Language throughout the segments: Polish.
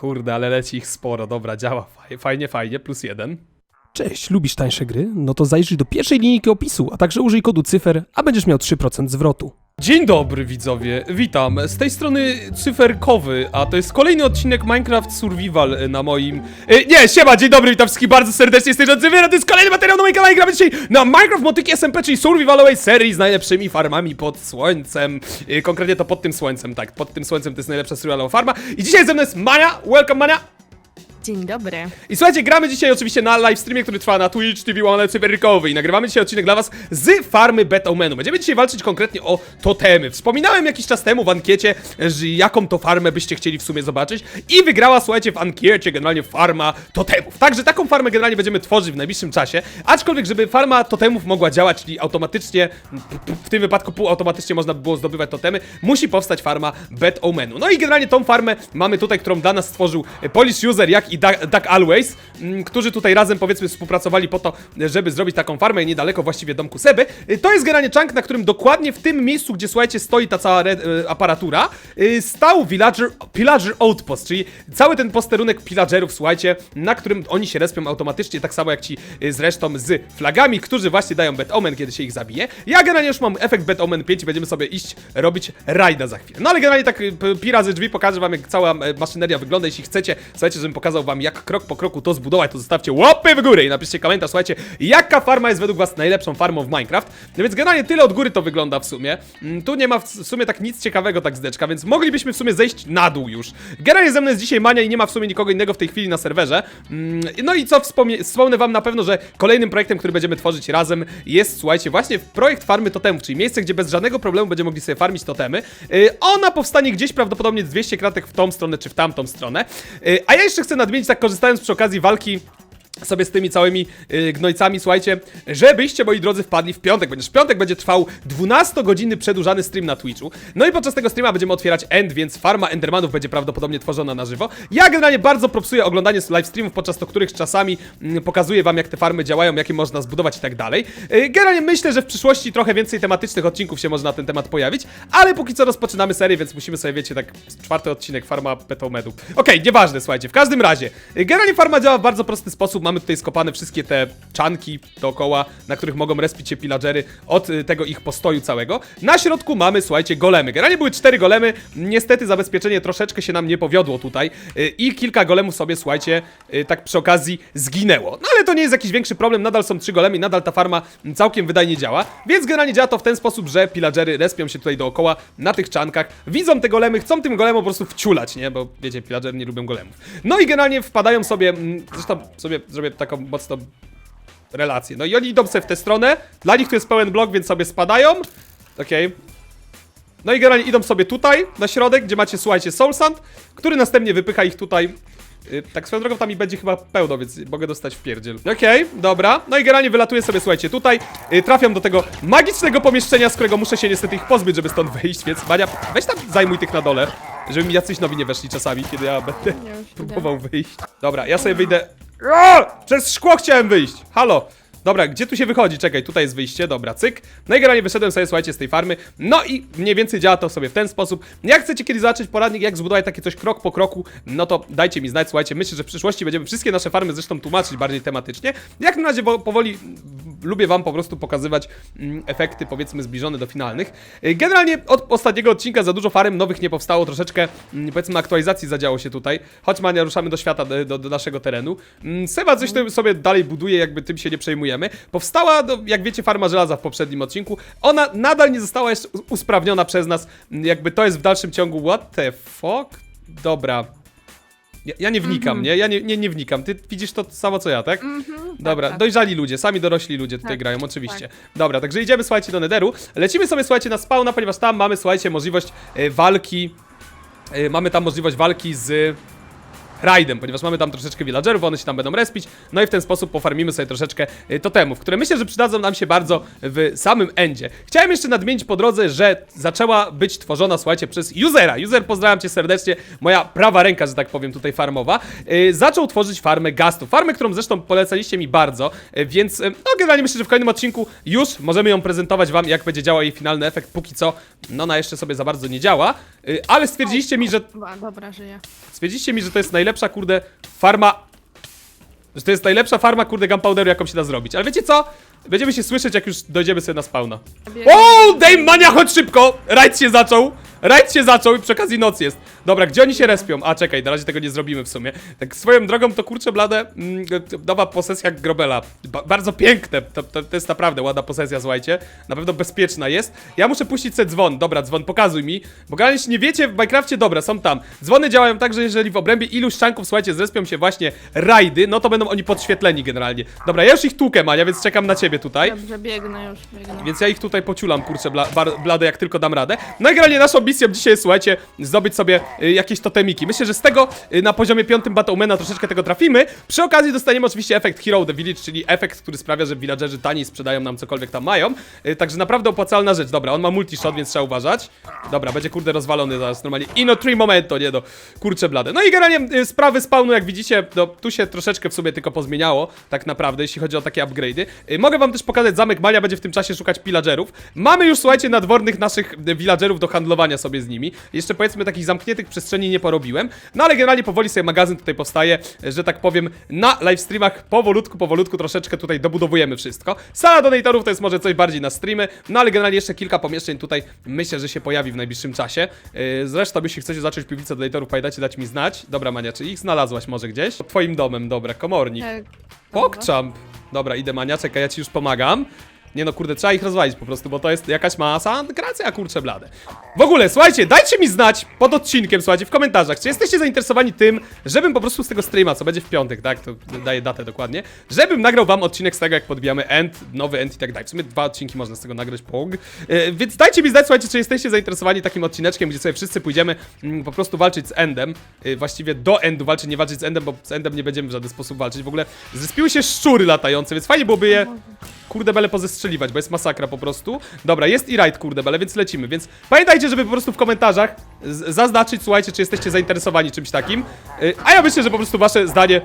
Kurde, ale leci ich sporo, dobra, działa faj- fajnie, fajnie, plus jeden. Cześć, lubisz tańsze gry? No to zajrzyj do pierwszej linijki opisu, a także użyj kodu cyfer, a będziesz miał 3% zwrotu. Dzień dobry widzowie, witam. Z tej strony Cyferkowy, a to jest kolejny odcinek Minecraft Survival na moim... E, nie, siema, dzień dobry, witam wszystkich bardzo serdecznie z tej strony to jest kolejny materiał na moim kanale, gramy dzisiaj na Minecraft Motyki SMP, czyli survivalowej serii z najlepszymi farmami pod słońcem. E, konkretnie to pod tym słońcem, tak, pod tym słońcem to jest najlepsza survivalowa farma. I dzisiaj ze mną jest Mania, welcome Mania. Dzień dobry. I słuchajcie, gramy dzisiaj oczywiście na live streamie, który trwa na Twitch TV One Cyberrykowy i nagrywamy dzisiaj odcinek dla was z farmy Betomenu. Będziemy dzisiaj walczyć konkretnie o totemy. Wspominałem jakiś czas temu w ankiecie, że jaką to farmę byście chcieli w sumie zobaczyć i wygrała, słuchajcie, w ankiecie generalnie farma totemów. Także taką farmę generalnie będziemy tworzyć w najbliższym czasie, aczkolwiek żeby farma totemów mogła działać, czyli automatycznie, w tym wypadku półautomatycznie można by było zdobywać totemy, musi powstać farma Betomenu. No i generalnie tą farmę mamy tutaj, którą dla nas stworzył Polish User, jak i Duck, Always, mm, którzy tutaj razem powiedzmy współpracowali po to, żeby zrobić taką farmę niedaleko właściwie domku Seby. Y, To jest generalnie chunk, na którym dokładnie w tym miejscu, gdzie słuchajcie stoi ta cała y, aparatura, y, stał villager, pillager outpost, czyli cały ten posterunek pillagerów, słuchajcie, na którym oni się respią automatycznie, tak samo jak ci zresztą z flagami, którzy właśnie dają Bet Omen, kiedy się ich zabije. Ja generalnie już mam efekt Bet Omen 5 i będziemy sobie iść robić rajda za chwilę. No ale generalnie tak pi razy drzwi pokażę wam, jak cała e, maszyneria wygląda. Jeśli chcecie, słuchajcie, żebym pokazał wam, jak krok po kroku to zbudować, to zostawcie łapy w górę i napiszcie komentarz, słuchajcie, jaka farma jest według was najlepszą farmą w Minecraft. No więc generalnie tyle od góry to wygląda w sumie. Mm, Tu nie ma w sumie tak nic ciekawego tak z deczka, więc moglibyśmy w sumie zejść na dół już. Generalnie ze mną jest dzisiaj Mania i nie ma w sumie nikogo innego w tej chwili na serwerze. Mm, No i co wspomnę, wam na pewno, że kolejnym projektem, który będziemy tworzyć razem jest, słuchajcie, właśnie projekt farmy totemów, czyli miejsce, gdzie bez żadnego problemu będziemy mogli sobie farmić totemy. Yy, Ona powstanie gdzieś prawdopodobnie z 200 kratek w tą stronę czy w tamtą stronę. Yy, A ja jeszcze chcę nadmienić, tak korzystając przy okazji walki sobie z tymi całymi y, gnojcami, słuchajcie, żebyście, moi drodzy, wpadli w piątek, ponieważ w piątek będzie trwał 12-godzinny przedłużany stream na Twitchu. No i podczas tego streama będziemy otwierać end, więc farma Endermanów będzie prawdopodobnie tworzona na żywo. Ja generalnie bardzo propsuję oglądanie live streamów, podczas których czasami mm, pokazuję wam, jak te farmy działają, jakie można zbudować i tak dalej. Y, Generalnie myślę, że w przyszłości trochę więcej tematycznych odcinków się może na ten temat pojawić, ale póki co rozpoczynamy serię, więc musimy sobie, wiecie, tak czwarty odcinek farma Petomedu. Okej, nieważne, słuchajcie, w każdym razie, y, generalnie farma działa w bardzo prosty sposób, mamy tutaj skopane wszystkie te czanki dookoła, na których mogą respić się pillagery od y, tego ich postoju całego. Na środku mamy, słuchajcie, golemy. Generalnie były cztery golemy, niestety zabezpieczenie troszeczkę się nam nie powiodło tutaj y, i kilka golemów sobie, słuchajcie, y, tak przy okazji zginęło. No ale to nie jest jakiś większy problem, nadal są trzy golemy i nadal ta farma całkiem wydajnie działa, więc generalnie działa to w ten sposób, że pillagery respią się tutaj dookoła na tych czankach, widzą te golemy, chcą tym golemom po prostu wciulać, nie, bo wiecie, pillagery nie lubią golemów. No i generalnie wpadają sobie, mm, zresztą sobie zrobię taką mocno relację. No i oni idą sobie w tę stronę. Dla nich to jest pełen blok, więc sobie spadają. Okej. No i generalnie idą sobie tutaj, na środek, gdzie macie, słuchajcie, Soul Sand, który następnie wypycha ich tutaj. Yy, tak swoją drogą tam i będzie chyba pełno, więc mogę dostać w pierdziel. Okej, dobra. No i generalnie wylatuje sobie, słuchajcie, tutaj. Yy, trafiam do tego magicznego pomieszczenia, z którego muszę się niestety ich pozbyć, żeby stąd wyjść, więc Mania, weź tam zajmuj tych na dole. Żeby mi jacyś nowi nie weszli czasami, kiedy ja będę próbował wyjść. Dobra, ja sobie wyjdę. O! Przez szkło chciałem wyjść! Halo! Dobra, gdzie tu się wychodzi? Czekaj, tutaj jest wyjście, dobra, cyk. No i generalnie wyszedłem sobie, słuchajcie, z tej farmy. No i mniej więcej działa to sobie w ten sposób. Jak chcecie kiedyś zobaczyć poradnik, jak zbudować takie coś krok po kroku, no to dajcie mi znać, słuchajcie. Myślę, że w przyszłości będziemy wszystkie nasze farmy zresztą tłumaczyć bardziej tematycznie. Jak na razie powoli lubię wam po prostu pokazywać mm, efekty, powiedzmy, zbliżone do finalnych. Y, Generalnie od ostatniego odcinka za dużo farm nowych nie powstało, troszeczkę, mm, powiedzmy, aktualizacji zadziało się tutaj. Chodź, Mania, ruszamy do świata, do, do, naszego terenu. Mm, Seba coś sobie dalej buduje, jakby tym się nie przejmujemy. Powstała, no, jak wiecie, farma żelaza w poprzednim odcinku. Ona nadal nie została jeszcze usprawniona przez nas. Jakby to jest w dalszym ciągu. What the fuck? Dobra. Ja, ja nie wnikam, nie? Ja nie, nie, nie wnikam. Ty widzisz to samo co ja, tak? Dobra, tak. dojrzali ludzie, sami dorośli ludzie tutaj Tak, grają, oczywiście. Dobra, także idziemy, słuchajcie, do Netheru. Lecimy sobie, słuchajcie, na spawna, ponieważ tam mamy, słuchajcie, możliwość e, walki. E, mamy tam możliwość walki z rajdem, ponieważ mamy tam troszeczkę villagerów, one się tam będą respić, no i w ten sposób pofarmimy sobie troszeczkę y, totemów, które myślę, że przydadzą nam się bardzo w samym endzie. Chciałem jeszcze nadmienić po drodze, że zaczęła być tworzona, słuchajcie, przez usera. User, pozdrawiam cię serdecznie, moja prawa ręka, że tak powiem, tutaj farmowa, y, zaczął tworzyć farmę gastu. Farmę, którą zresztą polecaliście mi bardzo, y, więc no generalnie myślę, że w kolejnym odcinku już możemy ją prezentować wam, jak będzie działał jej finalny efekt. Póki co, no ona jeszcze sobie za bardzo nie działa, ale stwierdziliście mi, że dobra, żyję. Stwierdziliście mi, że to jest najlepszy najlepsza, kurde, farma że to jest najlepsza farma, kurde, gunpowderu, jaką się da zrobić. Ale wiecie co? Będziemy się słyszeć, jak już dojdziemy sobie na spawna. O, Dame Mania, chodź szybko! Rajd się zaczął! Rajd się zaczął i przy okazji noc jest. Dobra, gdzie oni się respią? A, czekaj, na razie tego nie zrobimy w sumie. Tak swoją drogą to kurczę blade, mm, nowa posesja Grobela. Ba bardzo piękne, to, to, to jest naprawdę ładna posesja, słuchajcie. Na pewno bezpieczna jest. Ja muszę puścić sobie dzwon. Dobra, dzwon, pokazuj mi. Bo generalnie nie wiecie, w Minecrafcie, dobra, są tam. Dzwony działają tak, że jeżeli w obrębie iluś czanków, słuchajcie, zrespią się właśnie rajdy, no to będą oni podświetleni generalnie. Dobra, ja już ich tłukę, Mania, więc czekam na ciebie tutaj. Dobrze, biegnę już, biegnę. Więc ja ich tutaj pociulam, kurczę, bla, bar, bladę, jak tylko dam radę. No i generalnie naszą misją dzisiaj słuchajcie, zdobyć sobie y, jakieś totemiki. Myślę, że z tego y, na poziomie piątym Battlemana troszeczkę tego trafimy. Przy okazji dostaniemy oczywiście efekt Hero the Village, czyli efekt, który sprawia, że villagerzy taniej sprzedają nam cokolwiek tam mają. Y, także naprawdę opłacalna rzecz. Dobra, on ma multi-shot, więc trzeba uważać. Dobra, będzie kurde rozwalony zaraz normalnie. Ino 3 momento, nie no. Kurczę blade. No i generalnie y, sprawy spawnu, jak widzicie, no tu się troszeczkę w sobie tylko pozmieniało, tak naprawdę, jeśli chodzi o takie upgrade'y. Y, mogę wam też pokazać zamek Mania, będzie w tym czasie szukać pillagerów. Mamy już, słuchajcie, nadwornych naszych villagerów do handlowania sobie z nimi. Jeszcze powiedzmy takich zamkniętych przestrzeni nie porobiłem. No ale generalnie powoli sobie magazyn tutaj powstaje, że tak powiem, na live streamach powolutku, powolutku troszeczkę tutaj dobudowujemy wszystko. Sala donatorów to jest może coś bardziej na streamy, no ale generalnie jeszcze kilka pomieszczeń tutaj myślę, że się pojawi w najbliższym czasie. Yy, zresztą, jeśli chcecie zacząć piwnicę donatorów, pamiętajcie dać mi znać. Dobra, Mania, czy ich znalazłaś może gdzieś? Pod twoim domem, dobra, komornik. Tak. Pokczamp! Dobra, idę Mania, czekaj, ja ci już pomagam. Nie no, kurde, trzeba ich rozwalić po prostu, bo to jest jakaś masa gracja, kurczę blade. W ogóle, słuchajcie, dajcie mi znać pod odcinkiem, słuchajcie, w komentarzach, czy jesteście zainteresowani tym, żebym po prostu z tego streama, co będzie w piątek, tak, to daję datę dokładnie, żebym nagrał wam odcinek z tego, jak podbijamy end, nowy end i tak dalej. W sumie dwa odcinki można z tego nagrać, pog. Yy, więc dajcie mi znać, słuchajcie, czy jesteście zainteresowani takim odcineczkiem, gdzie sobie wszyscy pójdziemy mm, po prostu walczyć z endem, yy, właściwie do endu walczyć, nie walczyć z endem, bo z endem nie będziemy w żaden sposób walczyć. W ogóle zrespiły się szczury latające, więc fajnie byłoby je kurde bele pozestrzeliwać, bo jest masakra po prostu. Dobra, jest i raid kurde bele, więc lecimy, więc pamiętajcie, żeby po prostu w komentarzach zaznaczyć, słuchajcie, czy jesteście zainteresowani czymś takim. Yy, a ja myślę, że po prostu wasze zdanie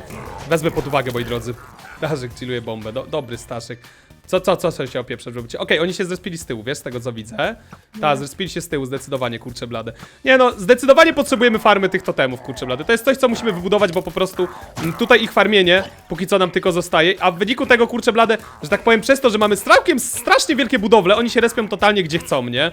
wezmę pod uwagę, moi drodzy. Staszek chilluje bombę, Do, dobry Staszek. Co, co, co, co się opieprze robicie? Okej, oni się zrespili z tyłu, wiesz, z tego co widzę. Tak, zrespili się z tyłu, zdecydowanie, kurczę blade. Nie no, zdecydowanie potrzebujemy farmy tych totemów, kurczę blade. To jest coś, co musimy wybudować, bo po prostu mm, tutaj ich farmienie, póki co nam tylko zostaje, a w wyniku tego, kurczę blade, że tak powiem, przez to, że mamy strasznie, strasznie wielkie budowle, oni się respią totalnie gdzie chcą, nie?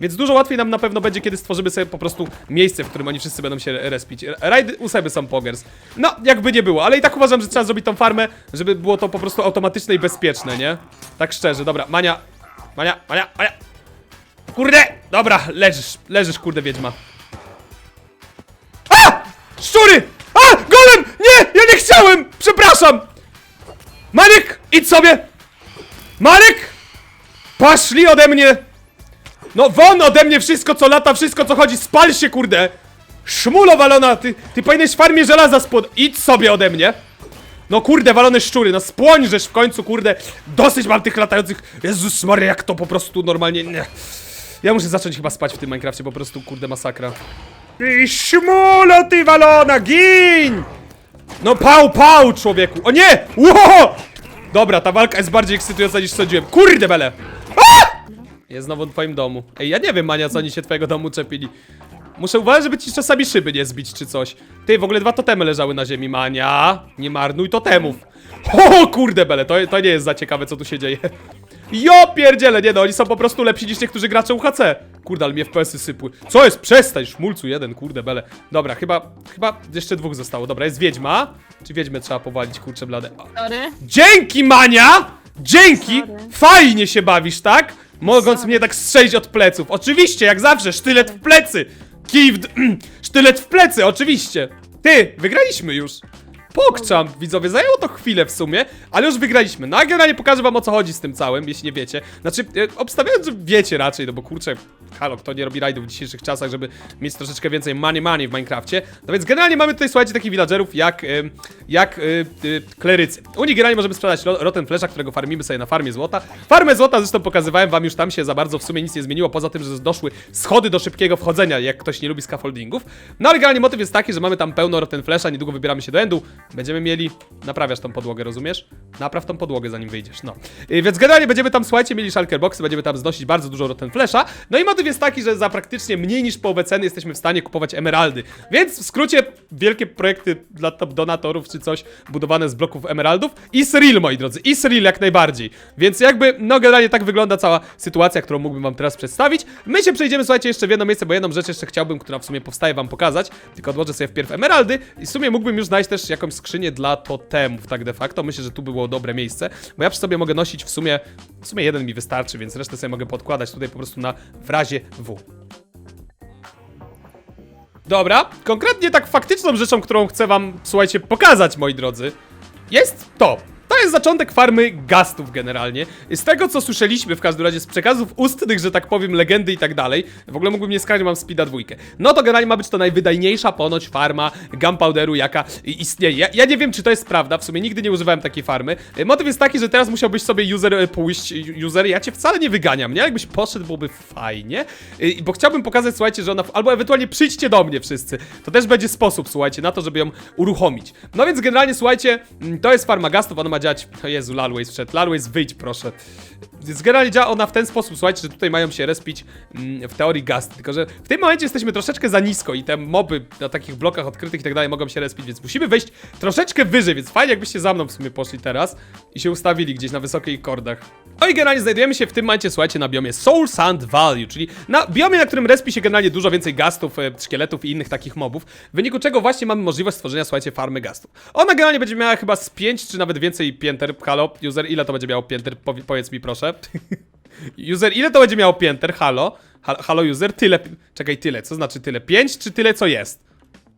Więc dużo łatwiej nam na pewno będzie, kiedy stworzymy sobie po prostu miejsce, w którym oni wszyscy będą się respić. Rajdy u siebie są pogers. No, jakby nie było, ale i tak uważam, że trzeba zrobić tą farmę, żeby było to po prostu automatyczne i bezpieczne, nie? Tak szczerze, dobra, Mania, Mania, Mania, Mania. Kurde! Dobra, leżysz, leżysz, kurde wiedźma. A! Szczury! A! Golem! Nie! Ja nie chciałem! Przepraszam! Maniek! Idź sobie! Marek! Paszli ode mnie! No won ode mnie wszystko co lata, wszystko co chodzi, spal się kurde! Szmulo walona, ty, ty powinieneś farmie żelaza spod... Idź sobie ode mnie! No kurde, walone szczury, no spłońżesz w końcu, kurde! Dosyć mam tych latających... Jezus Maria, jak to po prostu normalnie... Nie. Ja muszę zacząć chyba spać w tym Minecrafcie, po prostu, kurde, masakra. Ty szmulo, ty walona, gin! No pał, pał, człowieku! O nie! Ło! Dobra, ta walka jest bardziej ekscytująca niż sądziłem. Kurde bele! Jest znowu w twoim domu. Ej, ja nie wiem, Mania, co oni się twojego domu czepili. Muszę uważać, żeby ci czasami szyby nie zbić, czy coś. Ty, w ogóle dwa totemy leżały na ziemi, Mania. Nie marnuj totemów. O, kurde bele, to, to nie jest za ciekawe, co tu się dzieje. Jo pierdziele, nie no, oni są po prostu lepsi niż niektórzy gracze UHC. Kurde, ale mnie FPS-y sypły. Co jest? Przestań, szmulcu jeden, kurde bele. Dobra, chyba, chyba jeszcze dwóch zostało. Dobra, jest wiedźma. Czy wiedźmę trzeba powalić, kurczę blade? Sorry. Dzięki, Mania! Dzięki! Sorry. Fajnie się bawisz, tak? Mogąc mnie tak strzelić od pleców. Oczywiście, jak zawsze, sztylet w plecy! Kij sztylet w plecy, oczywiście! Ty, wygraliśmy już! Pokczam, widzowie, zajęło to chwilę w sumie, ale już wygraliśmy. No a generalnie pokażę wam o co chodzi z tym całym, jeśli nie wiecie. Znaczy, e, obstawiając, że wiecie raczej, no bo kurczę, halo, kto nie robi rajdów w dzisiejszych czasach, żeby mieć troszeczkę więcej money money w Minecrafcie. No więc generalnie mamy tutaj, słuchajcie, takich villagerów jak, em, jak y, y, klerycy. U nich generalnie możemy sprzedać ro- Rotten Flesha, którego farmimy sobie na farmie złota. Farmę złota zresztą pokazywałem wam już tam się za bardzo w sumie nic nie zmieniło, poza tym, że doszły schody do szybkiego wchodzenia, jak ktoś nie lubi scaffoldingów. No ale generalnie motyw jest taki, że mamy tam pełno Rotten Flesha, niedługo wybieramy się do Endu. Będziemy mieli... Naprawiasz tą podłogę, rozumiesz? Napraw tą podłogę, zanim wyjdziesz, no. Y, Więc generalnie będziemy tam, słuchajcie, mieli shulker boxy, będziemy tam znosić bardzo dużo Rotten Flesha. No i motyw jest taki, że za praktycznie mniej niż połowę ceny jesteśmy w stanie kupować emeraldy. Więc w skrócie, wielkie projekty dla top donatorów czy coś, budowane z bloków emeraldów. Israel, moi drodzy, Israel jak najbardziej. Więc jakby, no generalnie tak wygląda cała sytuacja, którą mógłbym wam teraz przedstawić. My się przejdziemy, słuchajcie, jeszcze w jedno miejsce, bo jedną rzecz jeszcze chciałbym, która w sumie powstaje wam pokazać. Tylko odłożę sobie wpierw emeraldy i w sumie mógłbym już znaleźć też jakąś skrzynię dla totemów, tak de facto. Myślę, że tu by było dobre miejsce, bo ja przy sobie mogę nosić w sumie, w sumie jeden mi wystarczy, więc resztę sobie mogę podkładać tutaj po prostu na w razie W. Dobra, konkretnie tak faktyczną rzeczą, którą chcę wam, słuchajcie, pokazać, moi drodzy, jest to. To jest zaczątek farmy gastów generalnie. Z tego co słyszeliśmy w każdym razie z przekazów ustnych, że tak powiem, legendy i tak dalej. W ogóle mógłbym nie skakać, mam speeda dwójkę. No to generalnie ma być to najwydajniejsza ponoć farma gunpowderu, jaka istnieje. Ja, ja nie wiem, czy to jest prawda, w sumie nigdy nie używałem takiej farmy. Y, Motyw jest taki, że teraz musiałbyś sobie user y, pójść, y, user, ja cię wcale nie wyganiam, nie? Jakbyś poszedł, byłoby fajnie. Bo chciałbym pokazać, słuchajcie, że ona, albo ewentualnie przyjdźcie do mnie wszyscy. To też będzie sposób, słuchajcie, na to, żeby ją uruchomić. No więc generalnie, słuchajcie, mm, to jest farma gastów, ona ma działać... O Jezu, Lalways wszedł. Lalways, wyjdź proszę. Więc generalnie działa ona w ten sposób, słuchajcie, że tutaj mają się respić mm, w teorii gast, tylko że w tym momencie jesteśmy troszeczkę za nisko i te moby na takich blokach odkrytych i tak dalej mogą się respić, więc musimy wejść troszeczkę wyżej, więc fajnie jakbyście za mną w sumie poszli teraz i się ustawili gdzieś na wysokich kordach. No i generalnie znajdujemy się w tym momencie, słuchajcie, na biomie Soul Sand Value, czyli na biomie, na którym respi się generalnie dużo więcej gastów, e, szkieletów i innych takich mobów, w wyniku czego właśnie mamy możliwość stworzenia, słuchajcie, farmy gastów. Ona generalnie będzie miała chyba z 5 czy nawet więcej pięter. Halo, user, ile to będzie miało pięter? Powie, powiedz mi proszę. user, ile to będzie miało pięter? Halo? Halo, halo user, tyle. Czekaj, tyle. Co znaczy tyle? 5 czy tyle co jest?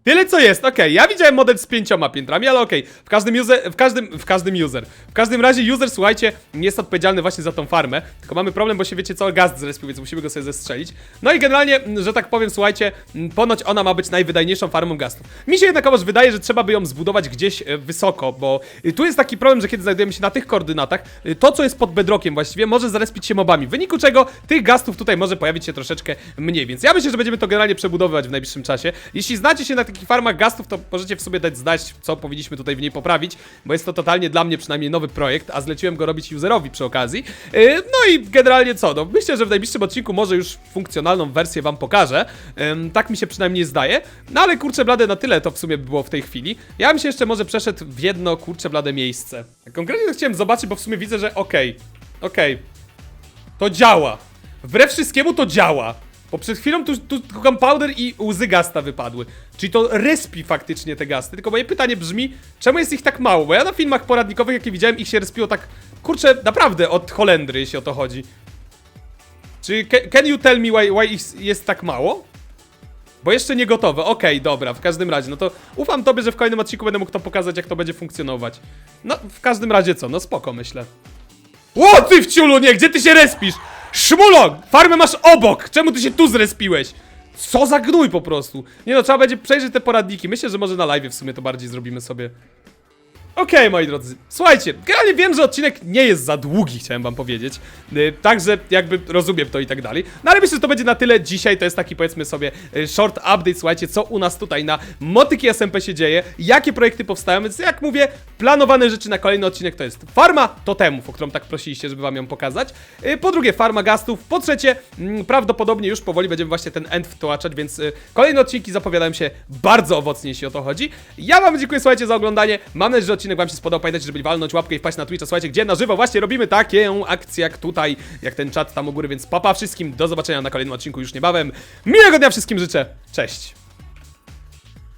Tyle co jest, okej, ja widziałem model z pięcioma piętrami, ale okej, w każdym user, w każdym, w każdym user, w każdym razie user, słuchajcie, nie jest odpowiedzialny właśnie za tą farmę, tylko mamy problem, bo się wiecie co, gaz zrespił, więc musimy go sobie zestrzelić. No i generalnie, że tak powiem, słuchajcie, ponoć ona ma być najwydajniejszą farmą gastów. Mi się jednakowoż wydaje, że trzeba by ją zbudować gdzieś e, wysoko, bo y, tu jest taki problem, że kiedy znajdujemy się na tych koordynatach, y, to co jest pod bedrockiem właściwie może zarespić się mobami, w wyniku czego tych gastów tutaj może pojawić się troszeczkę mniej, więc ja myślę, że będziemy to generalnie przebudowywać w najbliższym czasie. Jeśli znacie się na takich farmach gastów, to możecie w sobie dać znać, co powinniśmy tutaj w niej poprawić, bo jest to totalnie dla mnie przynajmniej nowy projekt, a zleciłem go robić userowi przy okazji. Yy, No i generalnie co, no myślę, że w najbliższym odcinku może już funkcjonalną wersję wam pokażę, tak mi się przynajmniej zdaje, no ale kurczę blade na tyle to w sumie było w tej chwili. Ja bym się jeszcze może przeszedł w jedno kurczę blade miejsce. Konkretnie to chciałem zobaczyć, bo w sumie widzę, że okej, okej, to działa. Wbrew wszystkiemu to działa. Bo przed chwilą tu, tu gunpowder i łzy gasta wypadły. Czyli to respi faktycznie te gasty. Tylko moje pytanie brzmi, czemu jest ich tak mało? Bo ja na filmach poradnikowych, jakie widziałem, ich się respiło tak, kurczę, naprawdę od Holendry, jeśli o to chodzi. Czy ca- can you tell me why, why ich jest tak mało? Bo jeszcze nie gotowe. Okej, dobra, w każdym razie, no to ufam tobie, że w kolejnym odcinku będę mógł to pokazać, jak to będzie funkcjonować. No, w każdym razie co, no spoko, myślę. Ło, ty wciulu, nie, gdzie ty się respisz? Szmulo, farmę masz obok, czemu ty się tu zrespiłeś? Co za gnój po prostu. Nie no, trzeba będzie przejrzeć te poradniki. Myślę, że może na live w sumie to bardziej zrobimy sobie. Okej, moi drodzy, słuchajcie, generalnie wiem, że odcinek nie jest za długi, chciałem wam powiedzieć, yy, także jakby rozumiem to i tak dalej, no ale myślę, że to będzie na tyle. Dzisiaj, to jest taki powiedzmy sobie yy, short update, słuchajcie, co u nas tutaj na Motyki SMP się dzieje, jakie projekty powstają, więc jak mówię, planowane rzeczy na kolejny odcinek to jest farma totemów, o którą tak prosiliście, żeby wam ją pokazać, yy, po drugie farma gastów, po trzecie, mm, prawdopodobnie już powoli będziemy właśnie ten end wtłaczać, więc kolejne odcinki zapowiadają się bardzo owocnie, jeśli o to chodzi. Ja wam dziękuję, słuchajcie, za oglądanie, mam nadzieję, że odcinek wam się spodobał, pamiętajcie, żeby walnąć łapkę i wpaść na Twitcha, słuchajcie, gdzie na żywo? Właśnie robimy taką akcję jak tutaj, jak ten czat tam u góry, więc papa wszystkim, do zobaczenia na kolejnym odcinku już niebawem, miłego dnia wszystkim życzę, cześć!